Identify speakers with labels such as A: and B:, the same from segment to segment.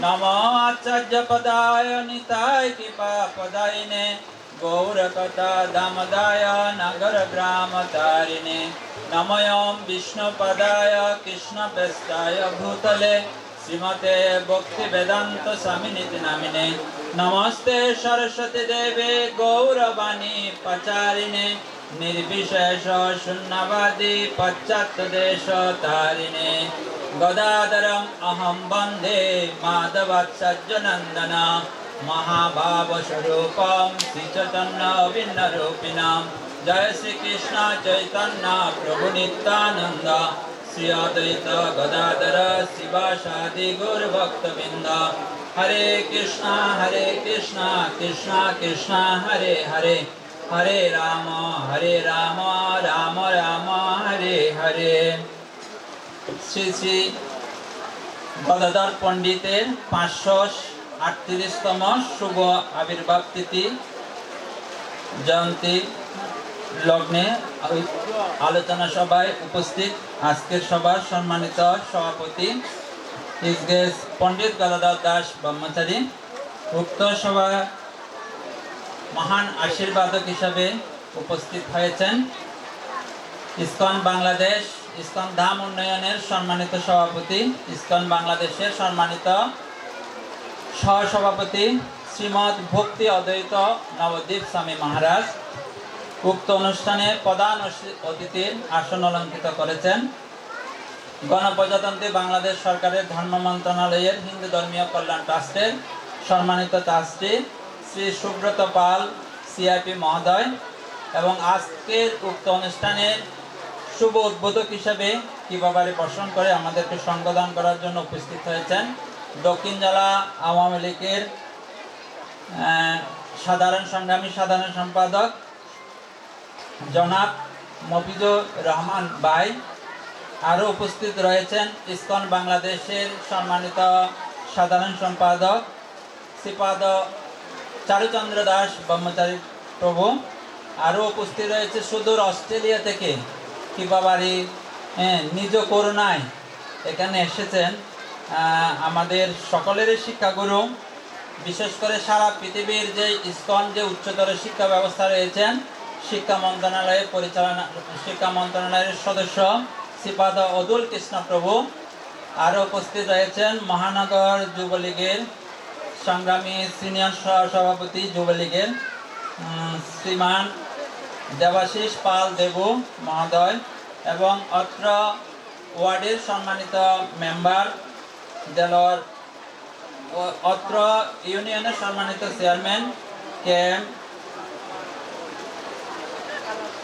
A: नमो आचार्य पदाय निताय कृपा पदायिने गौरकथा दामदाय नगर ग्रामतारिणे नमयं विष्णुपदाय कृष्णपेष्टाय भूतले श्रीमते भक्तिवेदान्त स्वामिनिति नामिने नमस्ते सरस्वती देवे गौरवाणी पचारिणे निर्विशेष शून्यवादी पश्चात् देश तारिणे গদাধরম অহম বন্দে মাধবৎসজ্জনন্দন মহাভাবস্বরূপম শ্রীচৈতন্য ভিন্ন রূপিণাম জয় শ্রীকৃষ্ণ চৈতন্য প্রভু নিত্যানন্দ শ্রী অদ্বৈত গদাধর শিবাসাদি গুরভক্তবৃন্দ হরে কৃষ্ণ হরে কৃষ্ণ কৃষ্ণ কৃষ্ণ হরে হরে হরে রাম হরে রাম রাম রাম হরে হরে
B: শ্রী শ্রী গদাধর পণ্ডিতের পাঁচশো আটত্রিশতম শুভ আবির্ভাব তিথি জয়ন্তী লগ্নে আলোচনা সভায় উপস্থিত আজকের সভার সম্মানিত সভাপতি পণ্ডিত গদাধর দাস ব্রহ্মচারী উক্ত সভা মহান আশীর্বাদক হিসাবে উপস্থিত হয়েছেন ইস্কন বাংলাদেশ ইস্কন ধাম উন্নয়নের সম্মানিত সভাপতি ইস্কন বাংলাদেশের সম্মানিত সহসভাপতি শ্রীমৎ ভক্তি অদ্বৈত নবদ্বীপ স্বামী মহারাজ উক্ত অনুষ্ঠানে প্রধান অতিথির আসন অলঙ্কিত করেছেন গণপ্রজাতন্ত্রী বাংলাদেশ সরকারের ধর্ম মন্ত্রণালয়ের হিন্দু ধর্মীয় কল্যাণ ট্রাস্টের সম্মানিত ট্রাস্টি শ্রী সুব্রত পাল সিআইপি মহোদয় এবং আজকের উক্ত অনুষ্ঠানের শুভ উদ্বোধক হিসাবে কীভাবে বর্ষণ করে আমাদেরকে সঙ্গদান করার জন্য উপস্থিত হয়েছেন দক্ষিণ জেলা আওয়ামী লীগের সাধারণ সংগ্রামী সাধারণ সম্পাদক জনাব মফিজুর রহমান বাই আরও উপস্থিত রয়েছেন ইস্কন বাংলাদেশের সম্মানিত সাধারণ সম্পাদক শ্রীপাদ চারুচন্দ্র দাস ব্রহ্মচারী প্রভু আরও উপস্থিত রয়েছে সুদূর অস্ট্রেলিয়া থেকে কিবা বাড়ি হ্যাঁ, নিজ করুণায় এখানে এসেছেন আমাদের সকলেরই শিক্ষাগুরু বিশেষ করে সারা পৃথিবীর যে ইস্কন যে উচ্চতর শিক্ষা ব্যবস্থা রয়েছেন শিক্ষা মন্ত্রণালয়ের পরিচালনা শিক্ষা মন্ত্রণালয়ের সদস্য শ্রীপাদ অদুল কৃষ্ণ প্রভু আরও উপস্থিত রয়েছেন মহানগর যুবলীগের সংগ্রামী সিনিয়র সভাপতি যুবলীগের শ্রীমান দেবাশিস পাল দেবু মহোদয় এবং অত্র ওয়ার্ডের সম্মানিত মেম্বার দেলর অত্র ইউনিয়নের সম্মানিত chairman K M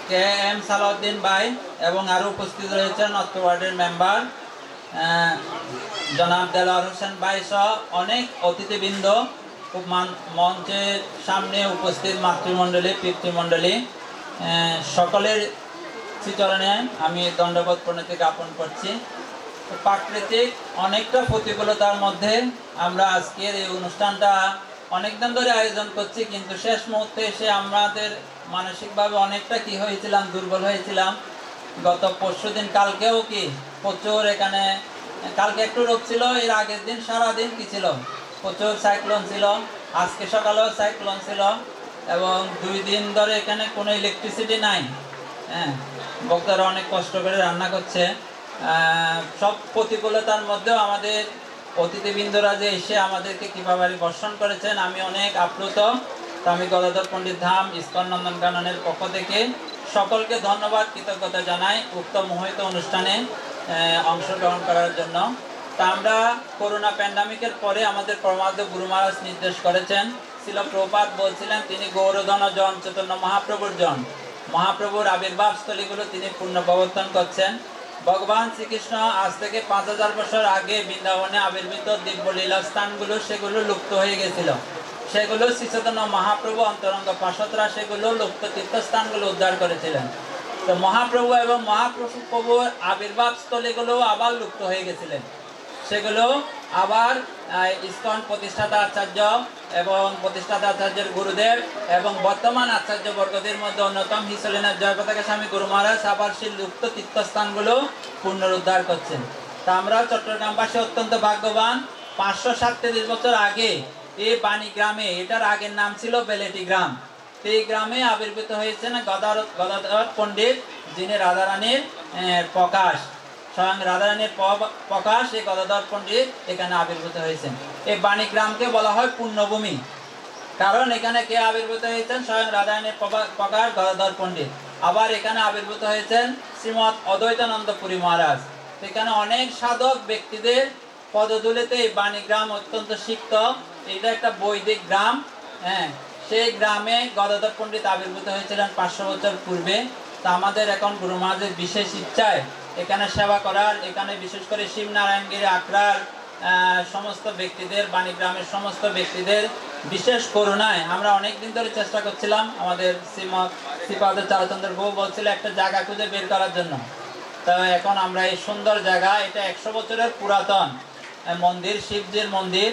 B: K M Salauddin ভাই এবং আরও উপস্থিত রয়েছেন অত্র ওয়ার্ডের মেম্বার জনাব দেলার হোসেন ভাই সহ অনেক অতিথিবৃন্দ মঞ্চের সামনে উপস্থিত মাতৃমণ্ডলী পিতৃমণ্ডলী সকলের চিতরণে আমি দণ্ডবোধ প্রণতি জ্ঞাপন করছি প্রাকৃতিক অনেকটা প্রতিকূলতার মধ্যে আমরা আজকের এই অনুষ্ঠানটা অনেকদিন ধরে আয়োজন করছি কিন্তু শেষ মুহূর্তে এসে আমাদের মানসিকভাবে অনেকটা কি হয়েছিলাম দুর্বল হয়েছিলাম গত পরশু দিন কালকেও কি প্রচুর এখানে কালকে একটু রোগ ছিল এর আগের দিন সারাদিন কি ছিল প্রচুর সাইক্লোন ছিল আজকে সকালেও সাইক্লোন ছিল এবং দুই দিন ধরে এখানে কোনো ইলেকট্রিসিটি নাই হ্যাঁ বক্তারা অনেক কষ্ট করে রান্না করছে সব প্রতিকূলতার মধ্যেও আমাদের অতিথিবৃন্দরা যে এসে আমাদেরকে কীভাবে বর্ষণ করেছেন আমি অনেক আপ্লুত আমি গদাধর পণ্ডিত ধাম ইস্কন নন্দনকাননের পক্ষ থেকে সকলকে ধন্যবাদ কৃতজ্ঞতা জানাই উক্ত মোহিত অনুষ্ঠানে অংশগ্রহণ করার জন্য তা আমরা করোনা প্যান্ডামিকের পরে আমাদের পরমাদ্য গুরু মহারাজ নির্দেশ করেছেন ছিল প্রপাত বলছিলেন তিনি গৌরধন জন চৈতন্য মহাপ্রভুর জন মহাপ্রভুর আবির্ভাব স্থলীগুলো তিনি পূর্ণ প্রবর্তন করছেন ভগবান শ্রীকৃষ্ণ আজ থেকে পাঁচ হাজার বছর আগে বৃন্দাবনে আবির্ভূত দিব্য লীলা স্থানগুলো সেগুলো লুপ্ত হয়ে গেছিল সেগুলো শ্রীচেতন্য মহাপ্রভু অন্তরঙ্গ পাশতরা সেগুলো লুপ্ত তীর্থস্থানগুলো উদ্ধার করেছিলেন তো মহাপ্রভু এবং মহাপ্রভুর আবির্ভাব স্থলীগুলো আবার লুপ্ত হয়ে গেছিলেন সেগুলো আবার ইস্কন প্রতিষ্ঠাতা আচার্য এবং প্রতিষ্ঠাতা আচার্যের গুরুদেব এবং বর্তমান আচার্য বর্গদের মধ্যে অন্যতম হিসলিনাথ জয়পতাকা স্বামী গুরু মহারাজ আবার সেই লুপ্ত তীর্থস্থানগুলো পুনরুদ্ধার করছেন তা আমরা চট্টগ্রামবাসী অত্যন্ত ভাগ্যবান পাঁচশো সাতত্রিশ বছর আগে এই বাণী গ্রামে এটার আগের নাম ছিল বেলেটি গ্রাম এই গ্রামে আবির্ভূত হয়েছেন গদার গদাধর পণ্ডিত যিনি রাধারানীর প্রকাশ স্বয়ং রানীর প্রকাশ এই গদাধর পণ্ডিত এখানে আবির্ভূত হয়েছেন এই বাণী গ্রামকে বলা হয় পূর্ণভূমি কারণ এখানে কে আবির্ভূত হয়েছেন স্বয়ং রাধারানীর প্রকাশ গদাধর পণ্ডিত আবার এখানে আবির্ভূত হয়েছেন শ্রীমৎ অদ্বৈতানন্দ পুরী মহারাজ এখানে অনেক সাধক ব্যক্তিদের পদধূলিতে এই বাণী গ্রাম অত্যন্ত সিক্ত এটা একটা বৈদিক গ্রাম হ্যাঁ সেই গ্রামে গদাধর পণ্ডিত আবির্ভূত হয়েছিলেন পাঁচশো বছর পূর্বে তা আমাদের এখন গুরু মহারাজের বিশেষ ইচ্ছায় এখানে সেবা করার এখানে বিশেষ করে শিব নারায়ণগির আখড়ার সমস্ত ব্যক্তিদের বাণীগ্রামের সমস্ত ব্যক্তিদের বিশেষ করুণায় আমরা অনেক দিন ধরে চেষ্টা করছিলাম আমাদের শ্রীমৎ শ্রীপাদ চারচন্দ্র বউ বলছিল একটা জায়গা খুঁজে বের করার জন্য তো এখন আমরা এই সুন্দর জায়গা এটা একশো বছরের পুরাতন মন্দির শিবজির মন্দির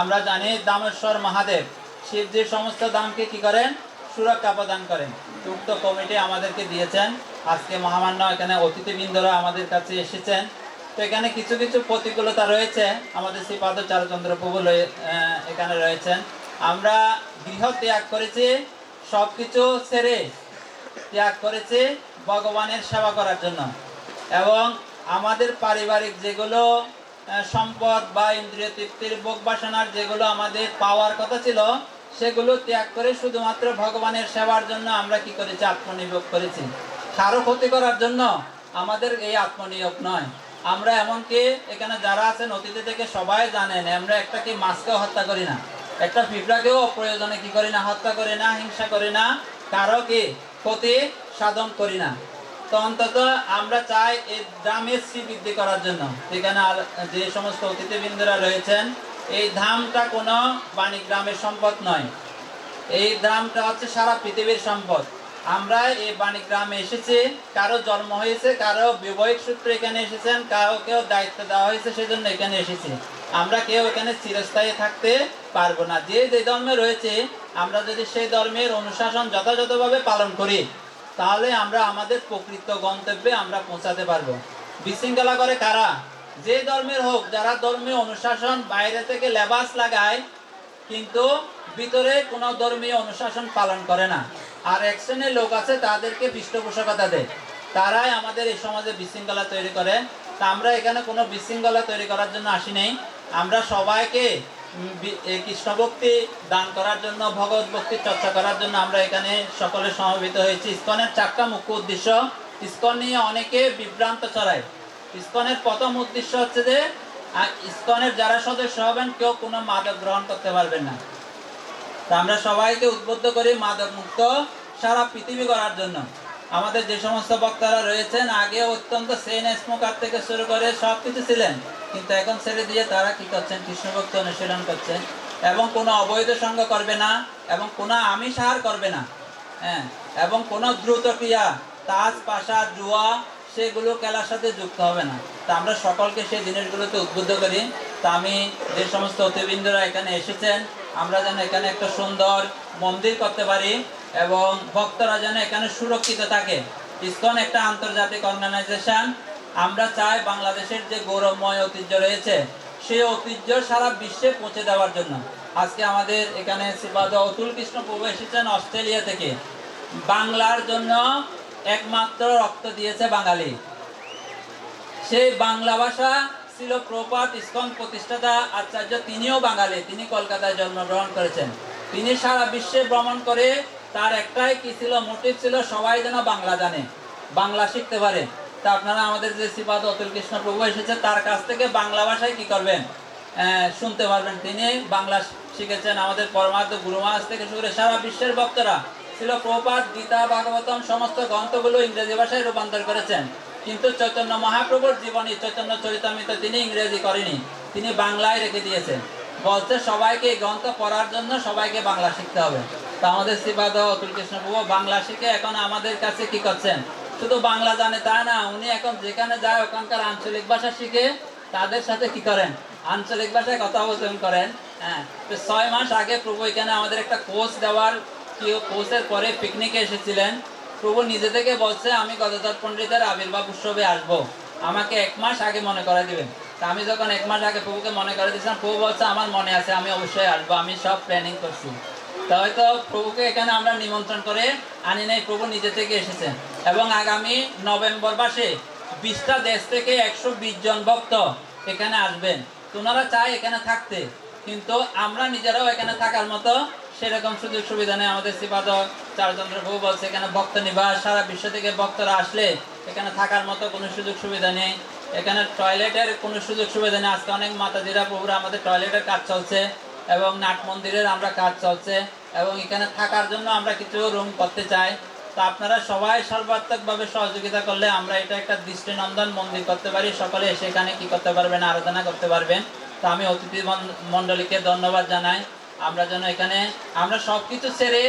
B: আমরা জানি দামেশ্বর মহাদেব শিবজির সমস্ত দামকে কি করেন সুরক্ষা প্রদান করেন উক্ত কমিটি আমাদেরকে দিয়েছেন আজকে মহামান্য এখানে অতিথিবৃন্দরা আমাদের কাছে এসেছেন তো এখানে কিছু কিছু প্রতিকূলতা রয়েছে আমাদের শ্রীপাদ চারুচন্দ্র প্রভু এখানে রয়েছেন আমরা গৃহ ত্যাগ করেছি সব কিছু ছেড়ে ত্যাগ করেছি ভগবানের সেবা করার জন্য এবং আমাদের পারিবারিক যেগুলো সম্পদ বা ইন্দ্রিয় তৃপ্তির ভোগ বাসনার যেগুলো আমাদের পাওয়ার কথা ছিল সেগুলো ত্যাগ করে শুধুমাত্র ভগবানের সেবার জন্য আমরা কি করেছি আত্মনিয়োগ করেছি কারো ক্ষতি করার জন্য আমাদের এই আত্মনিয়োগ নয় আমরা এমনকি এখানে যারা আছেন অতীতে থেকে সবাই জানেন আমরা একটা কি মাছকেও হত্যা করি না একটা পিঁপড়াকেও অপ্রয়োজনে কি করি না হত্যা করি না হিংসা করি না কারো কি ক্ষতি সাধন করি না তো অন্তত আমরা চাই এই দামের সি বৃদ্ধি করার জন্য এখানে আর যে সমস্ত অতিথিবৃন্দরা রয়েছেন এই ধামটা কোনো গ্রামের সম্পদ নয় এই ধামটা হচ্ছে সারা পৃথিবীর সম্পদ আমরা এই গ্রামে এসেছি কারো জন্ম হয়েছে কারো বিবাহিক সূত্রে এখানে এসেছেন কারো কেউ দায়িত্ব দেওয়া হয়েছে সেজন্য এখানে এসেছি আমরা কেউ এখানে চিরস্থায়ী থাকতে পারবো না যে যে ধর্মে রয়েছে আমরা যদি সেই ধর্মের অনুশাসন যথাযথভাবে পালন করি তাহলে আমরা আমাদের প্রকৃত গন্তব্যে আমরা পৌঁছাতে পারবো বিশৃঙ্খলা করে কারা যে ধর্মের হোক যারা ধর্মীয় অনুশাসন বাইরে থেকে লেবাস লাগায় কিন্তু ভিতরে কোনো ধর্মীয় অনুশাসন পালন করে না আর এক শ্রেণীর লোক আছে তাদেরকে পৃষ্ঠপোষকতা দেয় তারাই আমাদের এই সমাজে বিশৃঙ্খলা তৈরি করে তা আমরা এখানে কোনো বিশৃঙ্খলা তৈরি করার জন্য আসি নাই আমরা সবাইকে কৃষ্ণভক্তি দান করার জন্য ভগবত ভক্তি চর্চা করার জন্য আমরা এখানে সকলে সমবেত হয়েছি ইস্কনের চাক্কা মুখ্য উদ্দেশ্য ইস্কন নিয়ে অনেকে বিভ্রান্ত চড়ায় ইস্কনের প্রথম উদ্দেশ্য হচ্ছে যে ইস্কনের যারা সদস্য হবেন কেউ কোনো মাদক গ্রহণ করতে পারবেন না তা আমরা সবাইকে উদ্বুদ্ধ করি মাদক মুক্ত সারা পৃথিবী করার জন্য আমাদের যে সমস্ত বক্তারা রয়েছেন আগে অত্যন্ত সেন স্মোকার থেকে শুরু করে সব কিছু ছিলেন কিন্তু এখন ছেড়ে দিয়ে তারা কি করছেন কৃষ্ণভক্ত অনুশীলন করছেন এবং কোনো অবৈধ সঙ্গ করবে না এবং কোনো আমিষ হার করবে না হ্যাঁ এবং কোনো দ্রুত ক্রিয়া তাস পাশা জুয়া সেগুলো খেলার সাথে যুক্ত হবে না তা আমরা সকলকে সেই জিনিসগুলোতে উদ্বুদ্ধ করি তা আমি যে সমস্ত অতিবৃন্দরা এখানে এসেছেন আমরা যেন এখানে একটা সুন্দর মন্দির করতে পারি এবং ভক্তরা যেন এখানে সুরক্ষিত থাকে ইস্কন একটা আন্তর্জাতিক অর্গানাইজেশন আমরা চাই বাংলাদেশের যে গৌরবময় ঐতিহ্য রয়েছে সেই ঐতিহ্য সারা বিশ্বে পৌঁছে দেওয়ার জন্য আজকে আমাদের এখানে শ্রীপাদ অতুল কৃষ্ণ প্রভু এসেছেন অস্ট্রেলিয়া থেকে বাংলার জন্য একমাত্র রক্ত দিয়েছে বাঙালি সেই বাংলা ভাষা ছিল প্রপাত ইস্কন প্রতিষ্ঠাতা আচার্য তিনিও বাঙালি তিনি কলকাতায় জন্মগ্রহণ করেছেন তিনি সারা বিশ্বে ভ্রমণ করে তার একটাই কি ছিল মোটিভ ছিল সবাই যেন বাংলা জানে বাংলা শিখতে পারে তা আপনারা আমাদের যে শ্রীপাদ অতুল কৃষ্ণ প্রভু এসেছে তার কাছ থেকে বাংলা ভাষায় কি করবেন শুনতে পারবেন তিনি বাংলা শিখেছেন আমাদের পরমার্থ গুরুমাস থেকে শুরু সারা বিশ্বের বক্তরা ছিল প্রপাত গীতা ভাগবতম সমস্ত গ্রন্থগুলো ইংরেজি ভাষায় রূপান্তর করেছেন কিন্তু চৈতন্য মহাপ্রভুর জীবনী চৈতন্য চরিতামিত তিনি ইংরেজি করেনি তিনি বাংলায় রেখে দিয়েছেন বলছে সবাইকে এই গ্রন্থ পড়ার জন্য সবাইকে বাংলা শিখতে হবে তা আমাদের শ্রীবাদ অতুল কৃষ্ণপ্রভু বাংলা শিখে এখন আমাদের কাছে কি করছেন শুধু বাংলা জানে তা না উনি এখন যেখানে যায় ওখানকার আঞ্চলিক ভাষা শিখে তাদের সাথে কি করেন আঞ্চলিক ভাষায় কথা বচন করেন হ্যাঁ তো ছয় মাস আগে প্রভু এখানে আমাদের একটা কোর্স দেওয়ার কেউ পৌঁছার পরে পিকনিকে এসেছিলেন প্রভু নিজে থেকে বলছে আমি গদাধর পণ্ডিতের আবির্ভাব উৎসবে আসবো আমাকে এক মাস আগে মনে করা দিবেন তা আমি যখন এক মাস আগে প্রভুকে মনে করে দিয়েছিলাম প্রভু বলছে আমার মনে আছে আমি অবশ্যই আসবো আমি সব প্ল্যানিং করছি তা হয়তো প্রভুকে এখানে আমরা নিমন্ত্রণ করে আনি নাই প্রভু নিজে থেকে এসেছেন এবং আগামী নভেম্বর মাসে বিশটা দেশ থেকে একশো বিশ জন ভক্ত এখানে আসবেন তোনারা চাই এখানে থাকতে কিন্তু আমরা নিজেরাও এখানে থাকার মতো সেরকম সুযোগ সুবিধা নেই আমাদের শ্রীপাদ চারচন্দ্র প্রভু বলছে এখানে ভক্ত নিবাস সারা বিশ্ব থেকে ভক্তরা আসলে এখানে থাকার মতো কোনো সুযোগ সুবিধা নেই এখানে টয়লেটের কোনো সুযোগ সুবিধা নেই আজকে অনেক মাতাজিরা প্রভুরা আমাদের টয়লেটের কাজ চলছে এবং নাট মন্দিরের আমরা কাজ চলছে এবং এখানে থাকার জন্য আমরা কিছু রুম করতে চাই তো আপনারা সবাই সর্বাত্মকভাবে সহযোগিতা করলে আমরা এটা একটা দৃষ্টিনন্দন মন্দির করতে পারি সকলে এসে এখানে কী করতে পারবেন আরাধনা করতে পারবেন তো আমি অতিথি মণ্ডলীকে ধন্যবাদ জানাই আমরা যেন এখানে আমরা সব কিছু ছেড়ে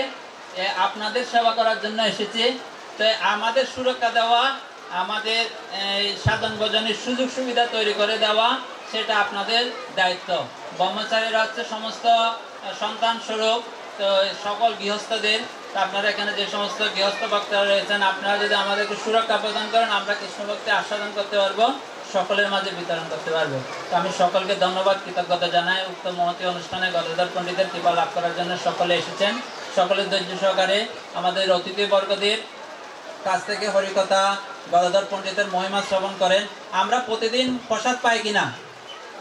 B: আপনাদের সেবা করার জন্য এসেছি তো আমাদের সুরক্ষা দেওয়া আমাদের সাধন ভোজনের সুযোগ সুবিধা তৈরি করে দেওয়া সেটা আপনাদের দায়িত্ব ব্রহ্মচারীরা হচ্ছে সমস্ত সন্তান স্বরূপ তো সকল গৃহস্থদের আপনারা এখানে যে সমস্ত গৃহস্থ বক্তারা রয়েছেন আপনারা যদি আমাদেরকে সুরক্ষা প্রদান করেন আমরা কৃষ্ণভক্তি আস্বাদন করতে পারবো সকলের মাঝে বিতরণ করতে পারবে তো আমি সকলকে ধন্যবাদ কৃতজ্ঞতা জানাই উক্ত মহতী অনুষ্ঠানে গদাধর পণ্ডিতের কৃপা লাভ করার জন্য সকলে এসেছেন সকলের ধৈর্য সহকারে আমাদের অতিথিবর্গদের কাছ থেকে হরিকতা গদাধর পণ্ডিতের মহিমা শ্রবণ করেন আমরা প্রতিদিন প্রসাদ পাই কিনা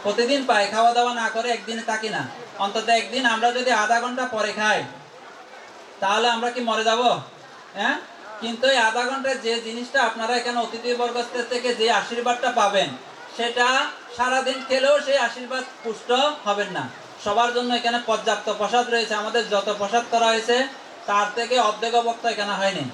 B: প্রতিদিন পাই খাওয়া দাওয়া না করে একদিনে থাকি না অন্তত একদিন আমরা যদি আধা ঘন্টা পরে খাই তাহলে আমরা কি মরে যাব হ্যাঁ কিন্তু এই আধা ঘন্টা যে জিনিসটা আপনারা এখানে অতিথি বর্গস্থের থেকে যে আশীর্বাদটা পাবেন সেটা সারাদিন খেলেও সেই আশীর্বাদ পুষ্ট হবেন না সবার জন্য এখানে পর্যাপ্ত প্রসাদ রয়েছে আমাদের যত প্রসাদ করা হয়েছে তার থেকে অর্ধেক বক্তা এখানে হয়নি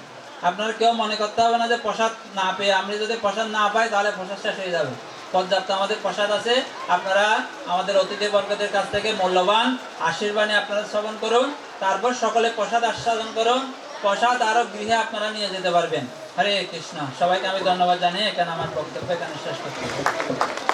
B: আপনার কেউ মনে করতে হবে না যে প্রসাদ না পেয়ে আমি যদি প্রসাদ না পাই তাহলে প্রসাদ শেষ হয়ে যাবে পর্যাপ্ত আমাদের প্রসাদ আছে আপনারা আমাদের অতিথিবর্গদের কাছ থেকে মূল্যবান আশীর্বাণে আপনারা শ্রবণ করুন তারপর সকলে প্রসাদ আস্বাদন করুন প্রসাদ আরো গৃহে আপনারা নিয়ে যেতে পারবেন হরে কৃষ্ণ সবাইকে আমি ধন্যবাদ জানিয়ে এখানে আমার বক্তব্য এখানে শেষ করতে